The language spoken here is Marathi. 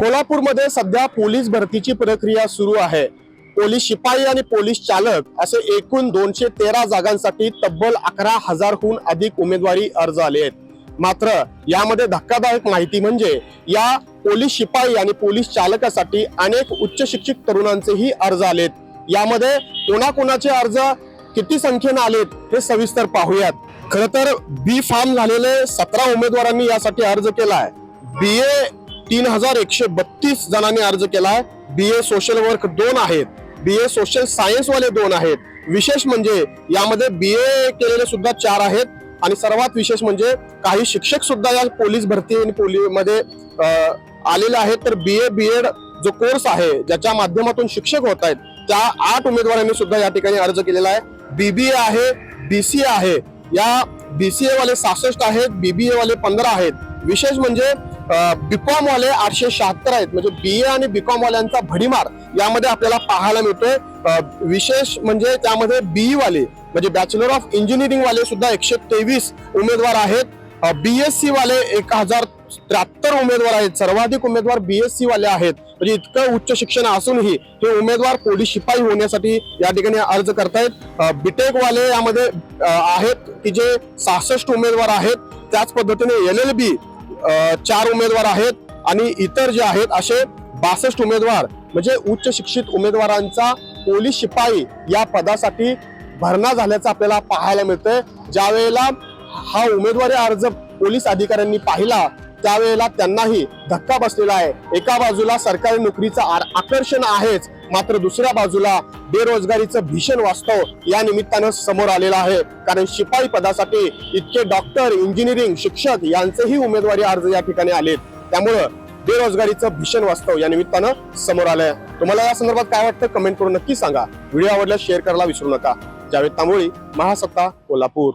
कोल्हापूरमध्ये सध्या पोलीस भरतीची प्रक्रिया सुरू आहे. पोलीस शिपाई आणि पोलीस चालक असे एकूण दोनशे तेरा जागांसाठी तब्बल अकरा हजारहून अधिक उमेदवारी अर्ज आले आहेत. मात्र यामध्ये धक्कादायक माहिती म्हणजे या पोलीस शिपाई आणि पोलीस चालकासाठी अनेक उच्च शिक्षित तरुणांचेही अर्ज आलेत. यामध्ये कोणाकोणाचे अर्ज किती संख्येनं आलेत हे सविस्तर पाहूयात. खर तर बी फार्म झालेले सतरा उमेदवारांनी यासाठी अर्ज केलाय. बी ए तीन हजार एकशे बत्तीस जणांनी अर्ज केलाय. बी ए सोशल वर्क दोन आहेत. बी ए सोशल सायन्स वाले दोन आहेत. विशेष म्हणजे यामध्ये बी ए केलेले सुद्धा चार आहेत. आणि सर्वात विशेष म्हणजे काही शिक्षक सुद्धा या पोलीस भरती आणि पोलीसमध्ये आलेले आहेत. तर बी ए बी एड जो कोर्स आहे ज्याच्या माध्यमातून शिक्षक होत आहेत त्या आठ उमेदवारांनी सुद्धा या ठिकाणी अर्ज केलेला आहे. बीबीए आहे बीसीए आहे. या बीसीए वाले सहासष्ट आहेत बीबीए वाले पंधरा आहेत. विशेष म्हणजे बीकॉम वाले आठशे शहात्तर आहेत. म्हणजे बी ए आणि बी वाल्यांचा भडीमार यामध्ये आपल्याला पाहायला मिळतोय. विशेष म्हणजे त्यामध्ये बीई वाले म्हणजे बॅचलर ऑफ इंजिनिअरिंग वाले सुद्धा एकशे तेवीस उमेदवार आहेत. बी एस वाले एक हजार त्र्याहत्तर उमेदवार आहेत. सर्वाधिक उमेदवार बीएससी वाले आहेत. म्हणजे इतकं उच्च शिक्षण असूनही हे उमेदवार पोलीस शिपाई होण्यासाठी या ठिकाणी अर्ज करतायत. बीटेक वाले यामध्ये आहेत की जे सहासष्ट उमेदवार आहेत. त्याच पद्धतीने एल एल बी चार उमेदवार आहेत आणि इतर जे आहेत असे बासष्ट उमेदवार म्हणजे उच्च शिक्षित उमेदवारांचा पोलीस शिपाई या पदासाठी भरणा झाल्याचं आपल्याला पाहायला मिळतंय. ज्या वेळेला हा उमेदवारी अर्ज पोलीस अधिकाऱ्यांनी पाहिला त्यावेळेला त्यांनाही धक्का बसलेला आहे. एका बाजूला सरकारी नोकरीचं आकर्षण आहेच मात्र दुसऱ्या बाजूला बेरोजगारीचं भीषण वास्तव या निमित्तानं समोर आलेलं आहे. कारण शिपाई पदासाठी इतके डॉक्टर इंजिनिअरिंग शिक्षक यांचेही उमेदवारी अर्ज या ठिकाणी आलेत. त्यामुळं बेरोजगारीचं भीषण वास्तव या निमित्तानं समोर आलंय. तुम्हाला या संदर्भात काय वाटतं कमेंट करून नक्की सांगा. व्हिडिओ आवडल्यास शेअर करायला विसरू नका. जावेद तांबोळी महासत्ता कोल्हापूर.